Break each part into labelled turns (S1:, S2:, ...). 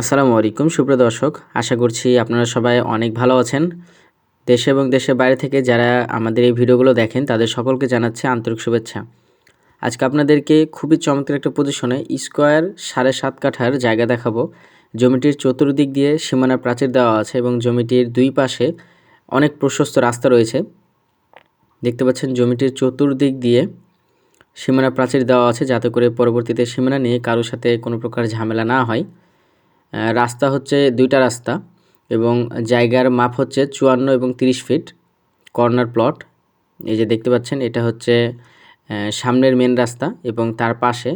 S1: আসসালামু আলাইকুম, সুপ্রিয় দর্শক। আশা করছি আপনারা সবাই অনেক ভালো আছেন। দেশে এবং দেশের বাইরে থেকে যারা আমাদের এই ভিডিওগুলো দেখেন, তাদের সকলকে জানাচ্ছে আন্তরিক শুভেচ্ছা। আজকে আপনাদেরকে খুবই চমৎকার একটা পজিশনে স্কোয়ার সাড়ে সাত কাঠার জায়গা দেখাবো। জমিটির চতুর্দিক দিয়ে সীমানা প্রাচীর দেওয়া আছে এবং জমিটির দুই পাশে অনেক প্রশস্ত রাস্তা রয়েছে। দেখতে পাচ্ছেন, জমিটির চতুর্দিক দিয়ে সীমানা প্রাচীর দেওয়া আছে যাতে করে পরবর্তীতে সীমানা নিয়ে কারোর সাথে কোনো প্রকার ঝামেলা না হয়। রাস্তা হচ্ছে দুইটা রাস্তা এবং জায়গার মাপ হচ্ছে চুয়ান্ন এবং তিরিশ ফিট, কর্নার প্লট। এই যে দেখতে পাচ্ছেন, এটা হচ্ছে সামনের মেন রাস্তা এবং তার পাশে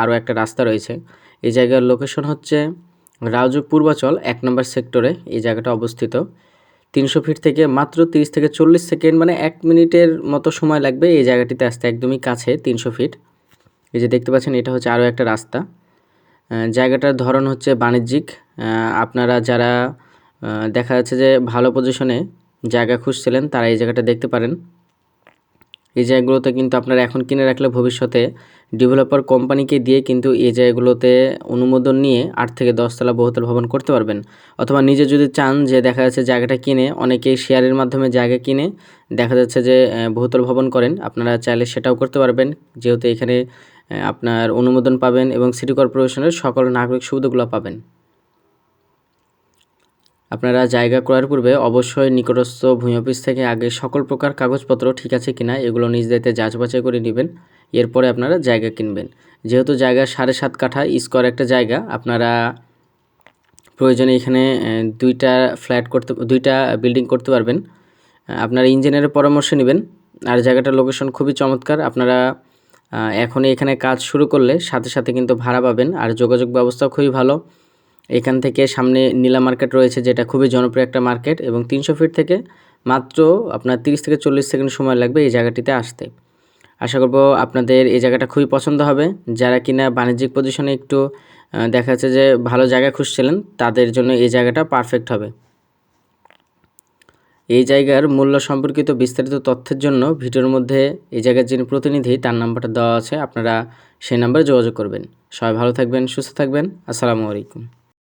S1: আরও একটা রাস্তা রয়েছে। এই জায়গার লোকেশন হচ্ছে রাজুক পূর্বাচল, এক নম্বর সেক্টরে এই জায়গাটা অবস্থিত। তিনশো ফিট থেকে মাত্র তিরিশ থেকে চল্লিশ সেকেন্ড মানে এক মিনিটের মতো সময় লাগবে এই জায়গাটিতে আসতে, একদমই কাছে তিনশো ফিট। এই যে দেখতে পাচ্ছেন, এটা হচ্ছে আরও একটা রাস্তা। জায়গাটার ধরন হচ্ছে বাণিজ্যিক। আপনারা যারা দেখা যাচ্ছে যে ভালো পজিশনে জায়গা খুঁজছিলেন, তারা এই জায়গাটা দেখতে পারেন। এই জায়গাগুলোতে কিন্তু আপনারা এখন কিনে রাখলে ভবিষ্যতে ডেভেলপার কোম্পানিকে দিয়ে কিন্তু এই জায়গাগুলোতে অনুমোদন নিয়ে আট থেকে দশতলা বহুতল ভবন করতে পারবেন। অথবা নিজে যদি চান যে দেখা যাচ্ছে জায়গাটা কিনে অনেকেই শেয়ারের মাধ্যমে জায়গা কিনে দেখা যাচ্ছে যে বহুতল ভবন করেন, আপনারা চাইলে সেটাও করতে পারবেন। যেহেতু এখানে আপনার অনুমোদন পাবেন এবং সিটি কর্পোরেশনের সকল নাগরিক সুবিধাগুলো পাবেন। আপনারা জায়গা ক্রয়ের পূর্বে অবশ্যই নিকটস্থ ভূমি অফিস থেকে আগে সকল প্রকার কাগজপত্র ঠিক আছে কিনা এগুলো নিজ দায়িত্বে যাচ বাছাই করে নেবেন। এরপরে আপনারা জায়গা কিনবেন। যেহেতু জায়গা সাড়ে সাত কাঠা, স্কোয়ার একটা জায়গা, আপনারা প্রয়োজনে এখানে দুইটা ফ্ল্যাট করতে, দুইটা বিল্ডিং করতে পারবেন। আপনারা ইঞ্জিনিয়ারের পরামর্শ নেবেন। আর জায়গাটার লোকেশন খুবই চমৎকার। আপনারা এখনই এখানে কাজ শুরু করলে সাথে সাথে কিন্তু ভাড়া পাবেন। আর যোগাযোগ ব্যবস্থা খুবই ভালো। এখান থেকে সামনে নীলা মার্কেট রয়েছে, যেটা খুবই জনপ্রিয় একটা মার্কেট এবং তিনশো ফিট থেকে মাত্র আপনার তিরিশ থেকে চল্লিশ সেকেন্ড সময় লাগবে এই জায়গাটিতে আসতে। আশা করব আপনাদের এই জায়গাটা খুবই পছন্দ হবে। যারা কিনা বাণিজ্যিক পজিশনে একটু দেখা যাচ্ছে যে ভালো জায়গা খুঁজছিলেন, তাদের জন্য এই জায়গাটা পারফেক্ট হবে। এই জায়গার মূল্য সম্পর্কিত বিস্তারিত তথ্যের জন্য ভিডিওর মধ্যে এই জায়গার যিনি প্রতিনিধি, তার নাম্বারটা দেওয়া আছে, আপনারা সেই নাম্বারে যোগাযোগ করবেন। সবাই ভালো থাকবেন, সুস্থ থাকবেন। আসসালামু আলাইকুম।